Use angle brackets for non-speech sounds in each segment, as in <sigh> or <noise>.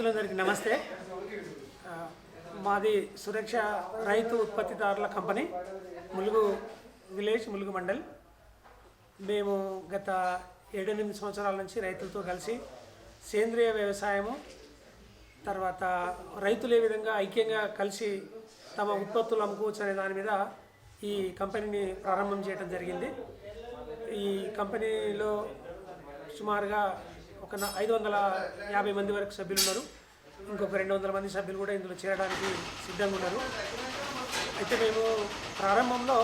రైతులందరికీ నమస్తే. మాది సురక్ష రైతు ఉత్పత్తిదారుల కంపెనీ ములుగు విలేజ్ ములుగు మండల్. మేము గత ఏడెనిమిది సంవత్సరాల నుంచి రైతులతో కలిసి సేంద్రియ వ్యవసాయము తర్వాత రైతులు ఏ విధంగా ఐక్యంగా కలిసి తమ ఉత్పత్తులు అమ్ముకోవచ్చు అనే దాని మీద ఈ కంపెనీని ప్రారంభం చేయడం జరిగింది. ఈ కంపెనీలో సుమారుగా ఒక ఐదు వందల యాభై మంది వరకు సభ్యులు ఉన్నారు ఇంకొక రెండు వందల మంది సభ్యులు కూడా ఇందులో చేరడానికి సిద్ధంగా ఉన్నారు. అయితే మేము ప్రారంభంలో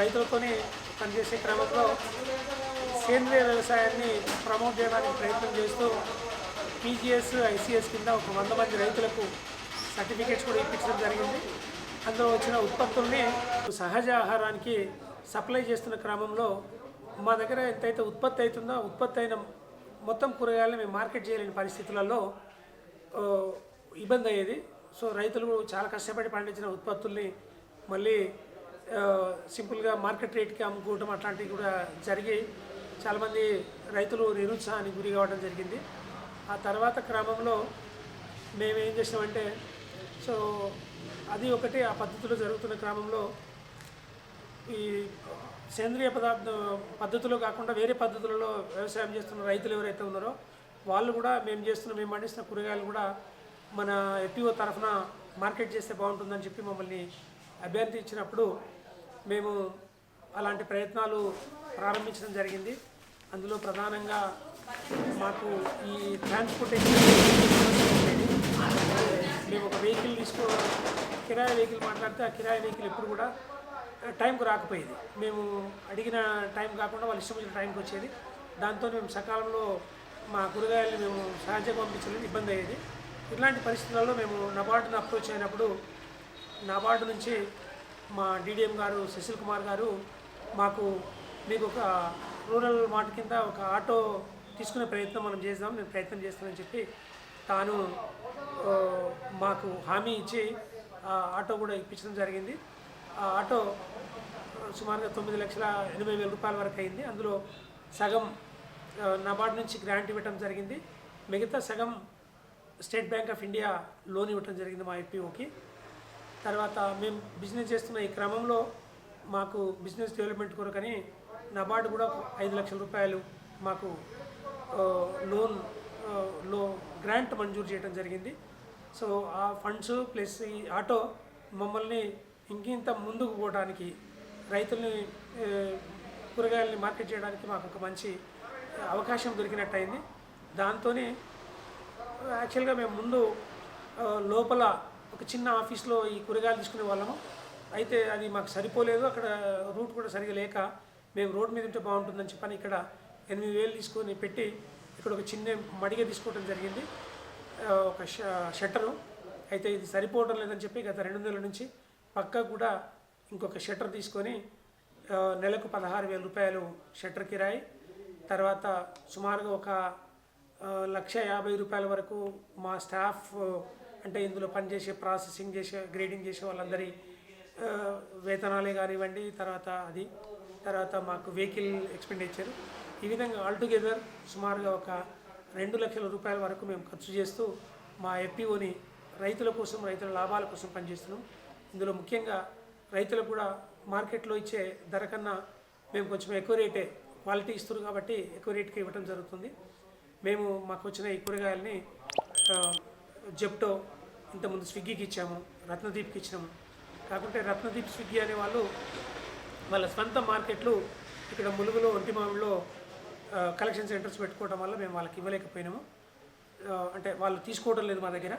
రైతులతోనే పనిచేసే క్రమంలో సేంద్రియ వ్యవసాయాన్ని ప్రమోట్ చేయడానికి ప్రయత్నం చేస్తూ పీజీఎస్ ఐసీఎస్ కింద ఒక వంద మంది రైతులకు సర్టిఫికేట్స్ కూడా ఇప్పించడం జరిగింది. అందులో వచ్చిన ఉత్పత్తుల్ని సహజ ఆహారానికి సప్లై చేస్తున్న క్రమంలో మా దగ్గర ఎంతైతే ఉత్పత్తి అవుతుందో ఉత్పత్తి అయిన మొత్తం కూరగాయలను మేము మార్కెట్ చేయలేని పరిస్థితులలో ఇబ్బంది అయ్యేది. సో రైతులు చాలా కష్టపడి పండించిన ఉత్పత్తుల్ని మళ్ళీ సింపుల్గా మార్కెట్ రేట్కి అమ్ముకోవటం అట్లాంటివి కూడా జరిగి చాలామంది రైతులు నిరుత్సాహానికి గురి కావడం జరిగింది. ఆ తర్వాత క్రమంలో మేము ఏం చేసామంటే సో అది ఒకటి ఆ పద్ధతిలో జరుగుతున్న క్రమంలో ఈ సేంద్రియ పదార్థ పద్ధతిలో కాకుండా వేరే పద్ధతులలో వ్యవసాయం చేస్తున్న రైతులు ఎవరైతే ఉన్నారో వాళ్ళు కూడా మేము చేస్తున్న మేము పండిస్తున్న కూరగాయలు కూడా మన ఎఫ్పిఓ తరఫున మార్కెట్ చేస్తే బాగుంటుందని చెప్పి మమ్మల్ని అభ్యర్థి ఇచ్చినప్పుడు మేము అలాంటి ప్రయత్నాలు ప్రారంభించడం జరిగింది. అందులో ప్రధానంగా మాకు ఈ ట్రాన్స్పోర్టేషన్ మేము ఒక వెహికల్ తీసుకో కిరాయి వెహికల్ మాట్లాడితే ఆ కిరాయి వెహికల్ ఎప్పుడు కూడా టైంకు రాకపోయేది. మేము అడిగిన టైం కాకుండా వాళ్ళు ఇష్టం వచ్చిన టైంకి వచ్చేది. దాంతో మేము సకాలంలో మా కూరగాయలు మేము సహజంగా పంపించలేదు ఇబ్బంది అయ్యేది. ఇలాంటి పరిస్థితులలో మేము నబార్డును అప్రోచ్ అయినప్పుడు నబార్డు నుంచి మా డీడీఎం గారు సుశీల్ కుమార్ గారు మాకు మీకు ఒక రూరల్ మాట కింద ఒక ఆటో తీసుకునే ప్రయత్నం మనం చేద్దాం నేను ప్రయత్నం చేస్తానని చెప్పి తాను మాకు హామీ ఇచ్చి ఆ ఆటో కూడా ఇప్పించడం జరిగింది. ఆటో సుమారుగా తొమ్మిది లక్షల ఎనభై వేల రూపాయల వరకు అయింది. అందులో సగం నబార్డ్ నుంచి గ్రాంట్ ఇవ్వటం జరిగింది. మిగతా సగం State Bank of India loan ఇవ్వటం జరిగింది మా ఎఫ్పిఓకి. తర్వాత మేము బిజినెస్ చేస్తున్న ఈ క్రమంలో మాకు బిజినెస్ డెవలప్మెంట్ కొరకని నబార్డు కూడా ఐదు లక్షల రూపాయలు మాకు లోన్లో గ్రాంట్ మంజూరు చేయడం జరిగింది. సో ఆ ఫండ్స్ ప్లస్ ఈ ఆటో మమ్మల్ని ఇంకింత ముందుకు పోవడానికి రైతుల్ని కూరగాయలని మార్కెట్ చేయడానికి మాకు ఒక మంచి అవకాశం దొరికినట్టు అయింది దాంతోనే యాక్చువల్గా మేము ముందు లోపల ఒక చిన్న ఆఫీస్లో ఈ కూరగాయలు తీసుకునే వాళ్ళము. అయితే అది మాకు సరిపోలేదు అక్కడ రూట్ కూడా సరిగా లేక మేము రోడ్ మీద ఉంటే బాగుంటుందని చెప్పని ఇక్కడ ఎనిమిది వేలు తీసుకొని పెట్టి ఇక్కడ ఒక చిన్న మడిగ తీసుకోవడం జరిగింది. ఒక ష షట్టరు అయితే ఇది సరిపోవడం లేదని చెప్పి గత రెండు నెలల నుంచి పక్క కూడా ఇంకొక షట్టర్ తీసుకొని నెలకు పదహారు వేల రూపాయలు షట్టర్ కిరాయి. తర్వాత సుమారుగా ఒక లక్ష యాభై రూపాయల వరకు మా స్టాఫ్ అంటే ఇందులో పనిచేసే ప్రాసెసింగ్ చేసే గ్రేడింగ్ చేసే వాళ్ళందరి వేతనాలే కానివ్వండి తర్వాత అది తర్వాత మాకు వెహికల్ ఎక్స్పెండిచర్. ఈ విధంగా ఆల్టుగెదర్ సుమారుగా ఒక రెండు లక్షల రూపాయల వరకు మేము ఖర్చు చేస్తూ మా ఎఫ్పిఓని రైతుల కోసం రైతుల లాభాల కోసం పనిచేస్తున్నాం. ఇందులో ముఖ్యంగా రైతులకు కూడా మార్కెట్లో ఇచ్చే ధర కన్నా మేము కొంచెం ఎక్కువ రేటే క్వాలిటీ ఇస్తారు కాబట్టి ఎక్కువ రేట్కి ఇవ్వడం జరుగుతుంది. మేము మాకు వచ్చిన ఈ కూరగాయలని జెప్టో ఇంతకుముందు స్విగ్గీకి ఇచ్చాము రత్నదీప్కి ఇచ్చాము కాకుంటే రత్నదీప్ స్విగ్గీ అనే వాళ్ళు వాళ్ళ స్వంత మార్కెట్లు ఇక్కడ ములుగులో ఒంటిమామిలో కలెక్షన్ సెంటర్స్ పెట్టుకోవడం వల్ల మేము వాళ్ళకి ఇవ్వలేకపోయినాము. అంటే వాళ్ళు తీసుకోవడం లేదు మా దగ్గర.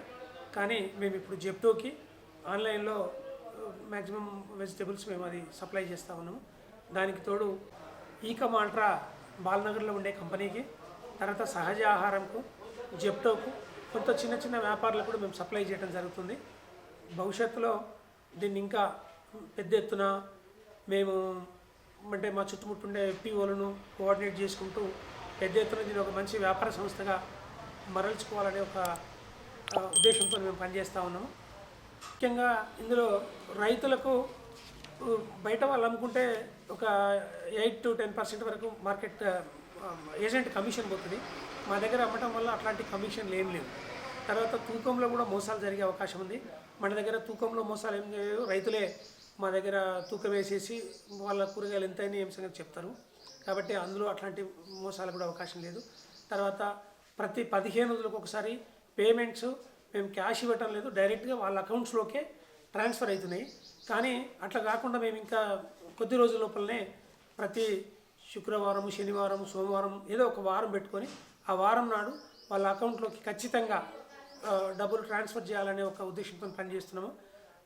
కానీ మేము ఇప్పుడు జెప్టోకి ఆన్లైన్లో మ్యాక్సిమం వెజిటేబుల్స్ మేము అది సప్లై చేస్తూ ఉన్నాము. దానికి తోడు ఈకమాల్ట్రా బాలనగర్లో ఉండే కంపెనీకి తర్వాత సహజ ఆహారంకు జెప్టోకు కొంత చిన్న చిన్న వ్యాపారులకు కూడా మేము సప్లై చేయడం జరుగుతుంది. భవిష్యత్తులో దీన్ని ఇంకా పెద్ద ఎత్తున మేము అంటే మా చుట్టుముట్టుండే పీఓలను కోఆర్డినేట్ చేసుకుంటూ పెద్ద ఎత్తున దీన్ని ఒక మంచి వ్యాపార సంస్థగా మరల్చుకోవాలనే ఒక ఉద్దేశంతో మేము పనిచేస్తూ ఉన్నాము. ముఖ్యంగా ఇందులో రైతులకు బయట వాళ్ళు అమ్ముకుంటే ఒక ఎయిట్ టు టెన్ పర్సెంట్ వరకు మార్కెట్ ఏజెంట్ కమిషన్ పోతుంది. మా దగ్గర అమ్మటం వల్ల అట్లాంటి కమిషన్లు ఏం లేవు తర్వాత తూకంలో కూడా మోసాలు జరిగే అవకాశం ఉంది. మన దగ్గర తూకంలో మోసాలు ఏం లేవు. రైతులే మా దగ్గర తూకం వేసేసి వాళ్ళ కూరగాయలు ఎంతైనా ఏం సంగతి చెప్తారు. కాబట్టి అందులో అట్లాంటి మోసాలు కూడా అవకాశం లేదు. తర్వాత ప్రతి పదిహేను రోజులకు ఒకసారి పేమెంట్స్ మేము క్యాష్ ఇవ్వటం లేదు. డైరెక్ట్గా వాళ్ళ అకౌంట్స్లోకే ట్రాన్స్ఫర్ అవుతున్నాయి. కానీ అట్లా కాకుండా మేము ఇంకా కొద్ది రోజుల లోపలనే ప్రతి శుక్రవారం శనివారం సోమవారం ఏదో ఒక వారం పెట్టుకొని ఆ వారం నాడు వాళ్ళ అకౌంట్లోకి ఖచ్చితంగా డబ్బులు ట్రాన్స్ఫర్ చేయాలనే ఒక ఉద్దేశంతో పనిచేస్తున్నాము.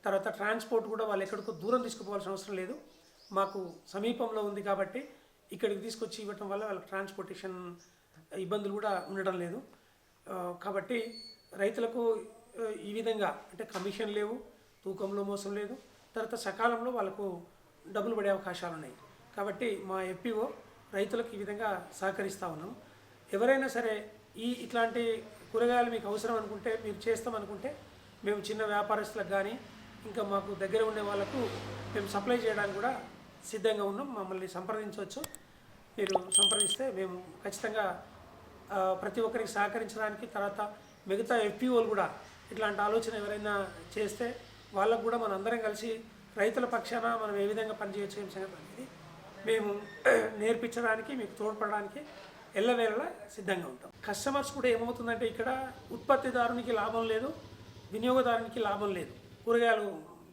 తర్వాత ట్రాన్స్పోర్ట్ కూడా వాళ్ళు ఎక్కడికో దూరం తీసుకుపోవాల్సిన అవసరం లేదు. మాకు సమీపంలో ఉంది కాబట్టి ఇక్కడికి తీసుకొచ్చి ఇవ్వటం వల్ల వాళ్ళకి ట్రాన్స్పోర్టేషన్ ఇబ్బందులు కూడా ఉండడం లేదు. కాబట్టి రైతులకు ఈ విధంగా అంటే కమిషన్ లేవు తూకంలో మోసం లేదు. తర్వాత సకాలంలో వాళ్ళకు డబ్బులు పడే అవకాశాలు ఉన్నాయి. కాబట్టి మా ఎఫ్పిఓ రైతులకు ఈ విధంగా సహకరిస్తూ ఉన్నాం. ఎవరైనా సరే ఈ ఇట్లాంటి కూరగాయలు మీకు అవసరం అనుకుంటే మీరు చేస్తాం అనుకుంటే మేము చిన్న వ్యాపారస్తులకు కానీ ఇంకా మాకు దగ్గర ఉండే వాళ్ళకు మేము సప్లై చేయడానికి కూడా సిద్ధంగా ఉన్నాం. మమ్మల్ని సంప్రదించవచ్చు. మీరు సంప్రదిస్తే మేము ఖచ్చితంగా ప్రతి ఒక్కరికి సహకరించడానికి తర్వాత మిగతా ఎఫ్పిఓలు కూడా ఇట్లాంటి ఆలోచన ఎవరైనా చేస్తే వాళ్ళకు కూడా మనందరం కలిసి రైతుల పక్షాన మనం ఏ విధంగా పనిచేయచ్చు ఏం సంగతి అనేది మేము <clears throat> నేర్పించడానికి మీకు తోడ్పడడానికి ఎల్లవేళలా సిద్ధంగా ఉంటాం. కస్టమర్స్ కూడా ఏమవుతుందంటే ఇక్కడ ఉత్పత్తిదారునికి లాభం లేదు వినియోగదారునికి లాభం లేదు. కూరగాయలు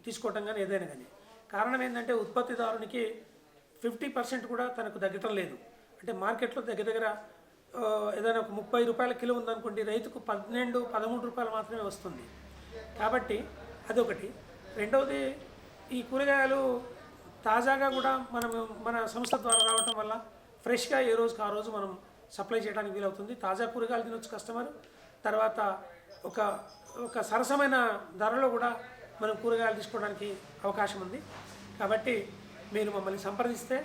తీసుకోవటం కానీ ఏదైనా కానీ. కారణం ఏంటంటే ఉత్పత్తిదారునికి ఫిఫ్టీ పర్సెంట్ కూడా తనకు తగ్గటం లేదు. అంటే మార్కెట్లో దగ్గర దగ్గర ఏదైనా ఒక ముప్పై రూపాయల కిలో ఉందనుకోండి రైతుకు పన్నెండు పదమూడు రూపాయలు మాత్రమే వస్తుంది. కాబట్టి అదొకటి. రెండవది ఈ కూరగాయలు తాజాగా కూడా మనం మన సంస్థ ద్వారా రావటం వల్ల ఫ్రెష్గా ఏ రోజుకి ఆ రోజు మనం సప్లై చేయడానికి వీలవుతుంది. తాజా కూరగాయలు తినొచ్చు కస్టమర్. తర్వాత ఒక ఒక సరసమైన ధరలో కూడా మనం కూరగాయలు తీసుకోవడానికి అవకాశం ఉంది. కాబట్టి మీరు మమ్మల్ని సంప్రదిస్తే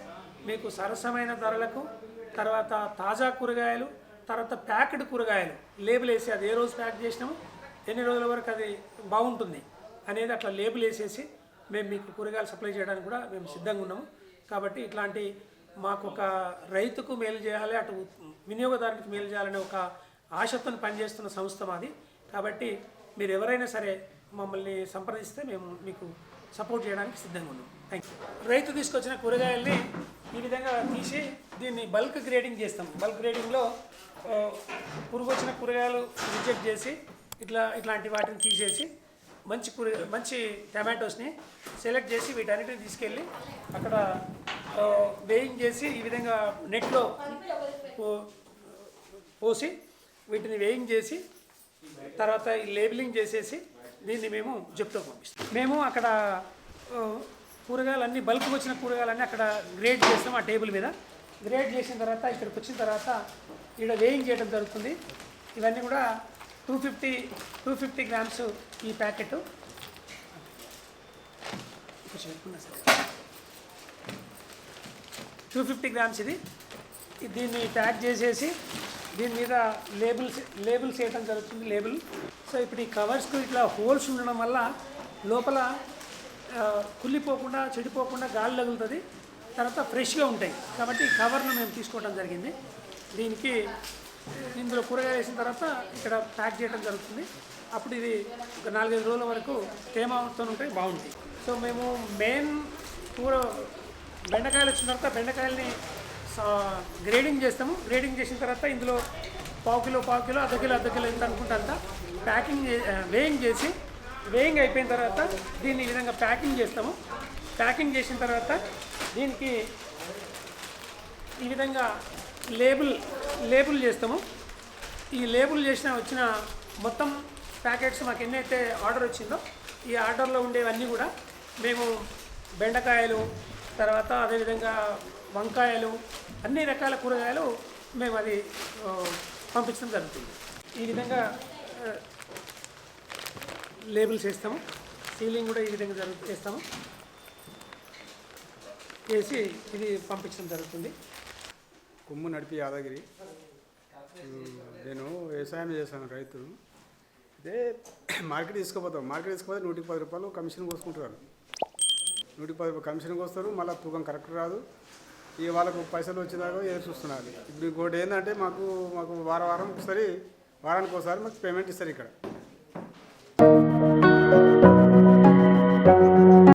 మీకు సరసమైన ధరలకు తర్వాత తాజా కూరగాయలు తర్వాత ప్యాకెడ్ కూరగాయలు. లేబుల్ వేసి అది ఏ రోజు ప్యాక్ చేసినాము ఎన్ని రోజుల వరకు అది బాగుంటుంది అనేది అట్లా లేబుల్ వేసేసి మేము మీకు కూరగాయలు సప్లై చేయడానికి కూడా మేము సిద్ధంగా ఉన్నాము. కాబట్టి ఇట్లాంటి మాకు ఒక రైతుకు మేలు చేయాలి అటు వినియోగదారునికి మేలు చేయాలనే ఒక ఆశతో పనిచేస్తున్న సంస్థ మాది. కాబట్టి మీరు ఎవరైనా సరే మమ్మల్ని సంప్రదిస్తే మేము మీకు సపోర్ట్ చేయడానికి సిద్ధంగా ఉన్నాం థ్యాంక్ యూ రైతు తీసుకొచ్చిన కూరగాయల్ని ఈ విధంగా తీసి దీన్ని బల్క్ గ్రేడింగ్ చేస్తాం. బల్క్ గ్రేడింగ్లో పురుగు వచ్చిన కూరగాయలు రిజెక్ట్ చేసి ఇట్లా ఇట్లాంటి వాటిని తీసేసి మంచి కూర మంచి టమాటోస్ని సెలెక్ట్ చేసి వీటన్నిటిని తీసుకెళ్ళి అక్కడ వేయింగ్ చేసి ఈ విధంగా నెట్లో పో- పోసి వీటిని వేయింగ్ చేసి తర్వాత లేబులింగ్ చేసేసి దీన్ని మేము జప్తో పంపిస్తాం. మేము అక్కడ కూరగాయలు కూరగాయలన్నీ బల్క్ వచ్చిన కూరగాయలన్నీ అక్కడ గ్రేడ్ చేస్తాం ఆ టేబుల్ మీద. గ్రేడ్ చేసిన తర్వాత ఇక్కడికి వచ్చిన తర్వాత ఇక్కడ వేయింగ్ చేయడం జరుగుతుంది. ఇవన్నీ కూడా two fifty two fifty grams ఈ ప్యాకెట్. టూ ఫిఫ్టీ గ్రామ్స్ ఇది. దీన్ని ప్యాక్ చేసేసి దీని మీద లేబుల్స్ లేబుల్స్ వేయడం జరుగుతుంది లేబుల్. సో ఇప్పుడు ఈ కవర్స్కు ఇట్లా హోల్స్ ఉండడం వల్ల లోపల కుళ్ళిపోకుండా చెడిపోకుండా గాలి తగులుతుంది. తర్వాత ఫ్రెష్గా ఉంటాయి. కాబట్టి కవర్ను మేము తీసుకోవడం జరిగింది. దీనికి ఇందులో కూరగాయ వేసిన తర్వాత ఇక్కడ ప్యాక్ చేయడం జరుగుతుంది. అప్పుడు ఇది ఒక నాలుగైదు రోజుల వరకు తేమతో ఉంటే బాగుంటుంది సో మేము మెయిన్ కూర బెండకాయలు వచ్చిన తర్వాత బెండకాయలని గ్రేడింగ్ చేస్తాము. గ్రేడింగ్ చేసిన తర్వాత ఇందులో పావు కిలో పావు కిలో అర్ధ కిలో అర్ధ కిలో ఎంత అనుకుంటే అంత ప్యాకింగ్ చే- వేయింగ్ చేసి వేయింగ్ అయిపోయిన తర్వాత దీన్ని ఈ విధంగా ప్యాకింగ్ చేస్తాము. ప్యాకింగ్ చేసిన తర్వాత దీనికి ఈ విధంగా లేబుల్ లేబుల్ చేస్తాము. ఈ లేబుల్ చేసిన వచ్చిన మొత్తం ప్యాకెట్స్ మాకు ఎన్నైతే ఆర్డర్ వచ్చిందో ఈ ఆర్డర్లో ఉండేవన్నీ కూడా మేము బెండకాయలు తర్వాత అదేవిధంగా వంకాయలు అన్ని రకాల కూరగాయలు మేము అది పంపించడం జరుగుతుంది. ఈ విధంగా లేబుల్స్ వేస్తాము సీలింగ్ కూడా ఈ విధంగా జరుగు చేస్తాము. చేసి ఇది పంపించడం జరుగుతుంది. కొమ్ము నడిపి యాదగిరి. నేను వ్యవసాయం చేశాను రైతును ఇదే మార్కెట్ తీసుకుపోతాం. మార్కెట్ తీసుకుపోతే నూటికి పది రూపాయలు కమిషన్ కోసుకుంటున్నారు నూటికి పది రూపాయలు కమిషన్ కోస్తారు. మళ్ళీ తూకం కరెక్ట్ రాదు. ఈ వాళ్ళకు పైసలు వచ్చేదాకా ఎదురు చూస్తున్నారు. ఇప్పుడు ఇంకోటి ఏంటంటే మాకు మాకు వారం వారం ఒకసారి వారానికి ఒకసారి మాకు పేమెంట్ ఇస్తారు ఇక్కడ.